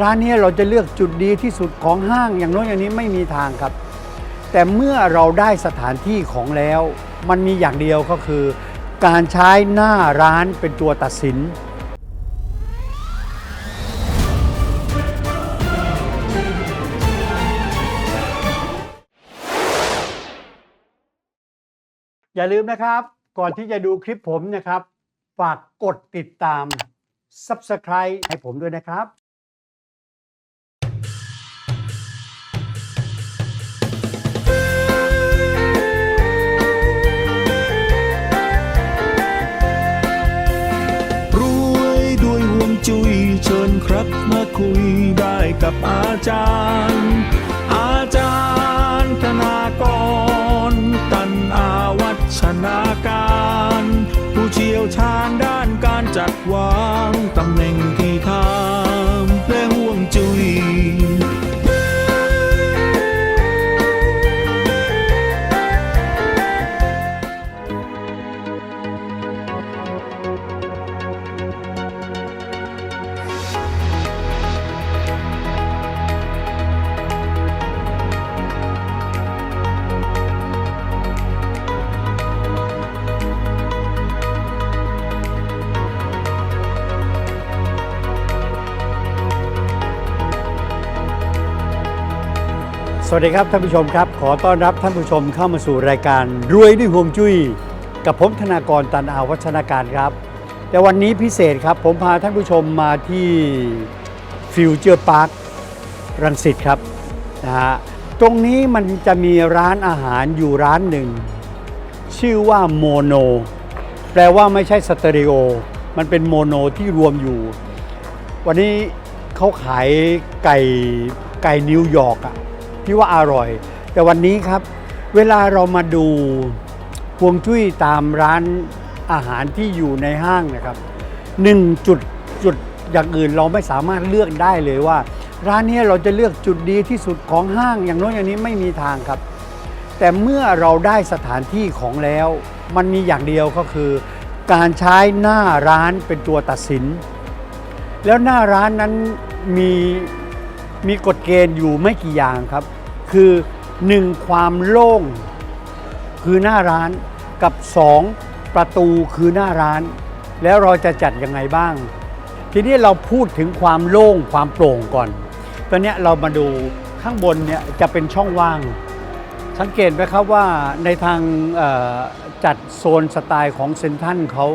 ร้านนี้เราจะเลือกจุดดีที่สุดของห้างอย่างโน้นอย่างนี้ไม่มีทางครับ แต่เมื่อเราได้สถานที่ของแล้ว มันมีอย่างเดียวก็คือ การใช้หน้าร้านเป็นตัวตัดสินอย่าลืมนะครับ ก่อนที่จะดูคลิปผมนะครับ ฝากกดติดตาม Subscribe ให้ผมด้วยนะครับ เชิญครับมาคุยได้กับอาจารย์ อาจารย์ธนากร ตันอาวัชนาการ ผู้เชี่ยวชาญด้านการจัดวางตำแหน่งที่ทาง วัสดีครับท่านผู้ชมครับ ขอต้อนรับท่านผู้ชมเข้ามาสู่รายการรวยด้วยห่วงจุ้ยกับผมธนากรตันอาวัชนาการครับ แต่วันนี้พิเศษครับผมพาท่านผู้ชมมาที่ฟิวเจอร์พาร์ครังสิตครับนะฮะตรงนี้มันจะมีร้านอาหารอยู่ร้านหนึ่ง ชื่อว่าโมโนแปลว่าไม่ใช่สเตอริโอ มันเป็นโมโนที่รวมอยู่ วันนี้เขาขายไก่ไก่นิวยอร์กอะ ที่ว่าอร่อย แต่วันนี้ครับ เวลาเรามาดูพวงจุ้ยตามร้านอาหารที่อยู่ในห้างนะครับหนึ่งจุดจุดอย่างอื่นเราไม่สามารถเลือกได้เลยว่า ร้านนี้เราจะเลือกจุดดีที่สุดของห้างอย่างโน้นอย่างนี้ไม่มีทางครับ แต่เมื่อเราได้สถานที่ของแล้ว มันมีอย่างเดียวก็คือ การใช้หน้าร้านเป็นตัวตัดสิน แล้วหน้าร้านนั้นมี มีกฎเกณฑ์อยู่ไม่กี่อย่างครับ คือ 1. ความโล่ง คือหน้าร้านกับ 2. ประตูคือหน้าร้าน แล้วเราจะจัดยังไงบ้าง ทีนี้เราพูดถึงความโล่งความโปร่งก่อน ตอนนี้เรามาดูข้างบนเนี่ยจะเป็นช่องว่าง สังเกตไหมครับว่าในทางจัดโซนสไตล์ของเซนทันเขา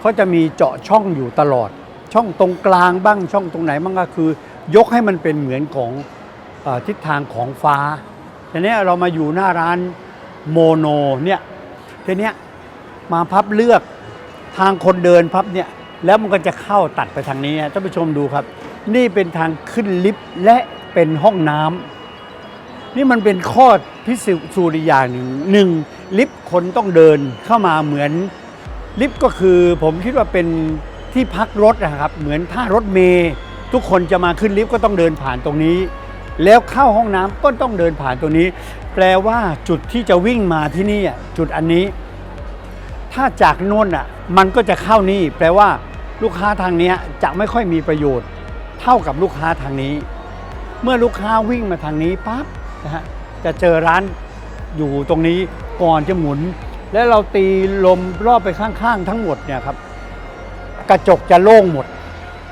เขาจะมีเจาะช่องอยู่ตลอด ช่องตรงกลางบ้างช่องตรงไหนบ้างก็คือ ยกให้มันเป็นเหมือนของอทิศทางของฟ้าทีนี้เรามาอยู่หน้าร้านโมโนเนี่ยทีนี้มาพับเลือกทางคนเดินพับเนี่ยแล้วมันก็จะเข้าตัดไปทางนี้ท่านผู้ชมดูครับ นี่เป็นทางขึ้นลิฟต์และเป็นห้องน้ำนี่มันเป็นข้อพิสูจน์อย่างหนึ่งหนึ่งลิฟต์คนต้องเดินเข้ามาเหมือนลิฟต์ก็คือผมคิดว่าเป็นที่พักรถนะครับ เหมือนถ้ารถเมย์ ทุกคนจะมาขึ้นลิฟต์ก็ต้องเดินผ่านตรงนี้ แล้วเข้าห้องน้ำก็ต้องเดินผ่านตรงนี้ แปลว่าจุดที่จะวิ่งมาที่นี่จุดอันนี้ ถ้าจากโน่นอะมันก็จะเข้านี่ แปลว่าลูกค้าทางนี้จะไม่ค่อยมีประโยชน์ เท่ากับลูกค้าทางนี้ เมื่อลูกค้าวิ่งมาทางนี้ปั๊บนะฮะจะเจอร้านอยู่ตรงนี้ก่อนจะหมุน แล้วเราตีลมรอบไปข้างๆ ทั้งหมดเนี่ยครับ กระจกจะโล่งหมด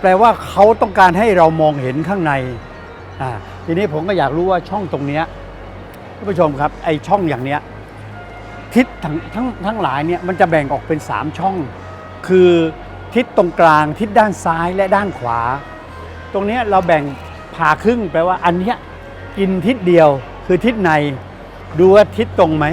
แปลว่าเขาต้องการให้เรามองเห็นข้างในอ่าทีนี้ผมก็อยากรู้ว่าช่องตรงเนี้ยท่านผู้ชมครับไอช่องอย่างเนี้ยทิศทั้งทั้งทั้งหลายเนี่ยมันจะแบ่งออกเป็น 3 ช่อง คือทิศตรงกลางทิศด้านซ้ายและด้านขวา ตรงเนี้ยเราแบ่งผ่าครึ่งแปลว่าอันเนี้ยกินทิศเดียวคือทิศในดูว่าทิศตรงไหม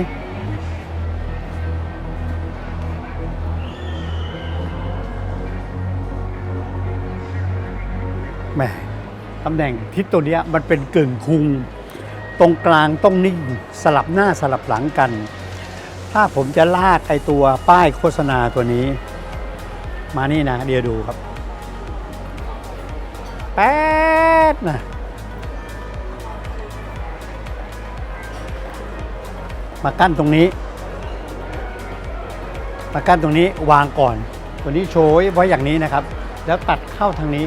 มตำแหน่งทิศตัวนี้มันเป็นกึ่งคุง ตรงกลางต้องนิ่งสลับหน้าสลับหลังกัน ถ้าผมจะลากไอตัวป้ายโฆษณาตัวนี้ มานี่นะเดี๋ยวดูครับแป๊ดนะมากั้นตรงนี้ มากั้นตรงนี้วางก่อน ตัวนี้โชว์ไว้อย่างนี้นะครับ แล้วตัดเข้าทางนี้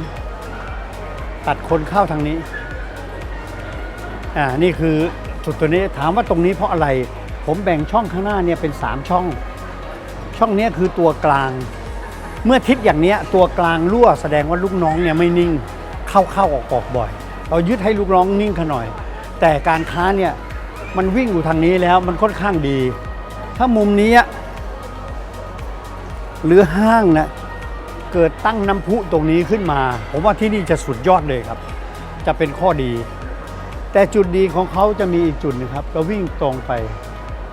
ตัดคนเข้าทางนี้ อ่า นี่คือจุดตัวนี้ถามว่าตรงนี้เพราะอะไร ผมแบ่งช่องข้างหน้าเนี่ยเป็น 3 ช่อง ช่องนี้คือตัวกลาง เมื่อทิศอย่างนี้ตัวกลางรั่วแสดงว่าลูกน้องเนี่ยไม่นิ่ง เข้าเข้าออกออกบ่อย เรายึดให้ลูกน้องนิ่งขน่อย แต่การค้าเนี่ยมันวิ่งอยู่ทางนี้แล้วมันค่อนข้างดี ถ้ามุมนี้หรือห้างนะ เกิดตั้งน้ำพุตรงนี้ขึ้นมา ผมว่าที่นี่จะสุดยอดเลยครับ จะเป็นข้อดี แต่จุดดีของเขาจะมีอีกจุดหนึงครับ เราวิ่งตรงไป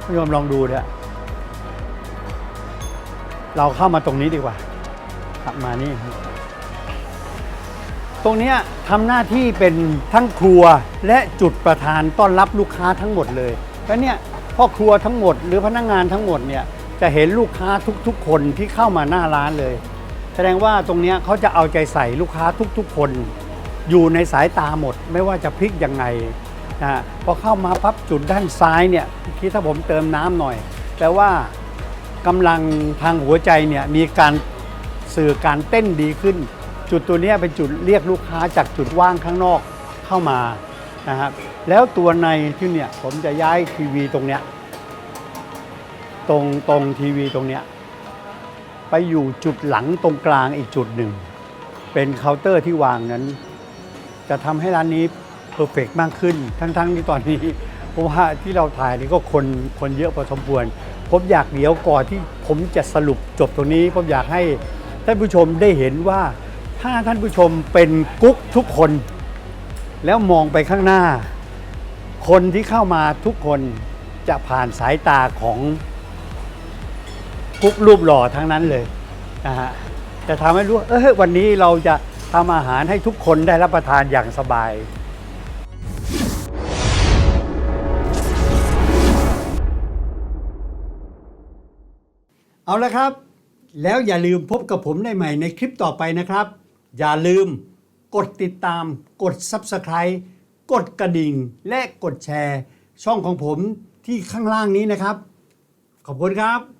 ผู้ชมลองดูนะเราเข้ามาตรงนี้ดีกว่าขับมานี่ ตรงนี้ทำหน้าที่เป็นทั้งครัวและจุดประธานต้อนรับลูกค้าทั้งหมดเลยแล้วเนี่ยพ่อครัวทั้งหมดหรือพนักงานทั้งหมดเนี่ยจะเห็นลูกค้าทุกๆ คนที่เข้ามาหน้าร้านเลย แสดงว่าตรงนี้เขาจะเอาใจใส่ลูกค้าทุกๆ คน อยู่ในสายตาหมด ไม่ว่าจะพลิกยังไงนะพอเข้ามาพับจุดด้านซ้ายเนี่ยเมื่อกี้ถ้าผมเติมน้ำหน่อยแปลว่ากำลังทางหัวใจเนี่ยมีการสื่อการเต้นดีขึ้น จุดตัวนี้เป็นจุดเรียกลูกค้าจากจุดว่างข้างนอกเข้ามานะครับแล้วตัวในที่เนี่ยผมจะย้ายทีวีตรงเนี้ยตรงตรงทีวีตรงเนี้ย ไปอยู่จุดหลังตรงกลางอีกจุดหนึ่ง เป็นเคาน์เตอร์ที่วางนั้น จะทำให้ร้านนี้เพอร์เฟกมากขึ้น ทั้งๆที่ตอนนี้เพราะว่าที่เราถ่ายนี่ก็คนคนเยอะพอสมควร ผมอยากเดี๋ยวก่อนที่ผมจะสรุปจบตรงนี้ ผมอยากให้ท่านผู้ชมได้เห็นว่าถ้าท่านผู้ชมเป็นกุ๊กทุกคน แล้วมองไปข้างหน้า คนที่เข้ามาทุกคนจะผ่านสายตาของ กุ๊กรูปหล่อทั้งนั้นเลยนะฮะจะทำให้รู้ว่าเออวันนี้เราจะทำอาหารให้ทุกคนได้รับประทานอย่างสบาย เอาละครับ แล้วอย่าลืมพบกับผมได้ใหม่ในคลิปต่อไปนะครับ อย่าลืมกดติดตาม กด Subscribe กดกระดิ่ง และกดแชร์ ช่องของผมที่ข้างล่างนี้นะครับ ขอบคุณครับ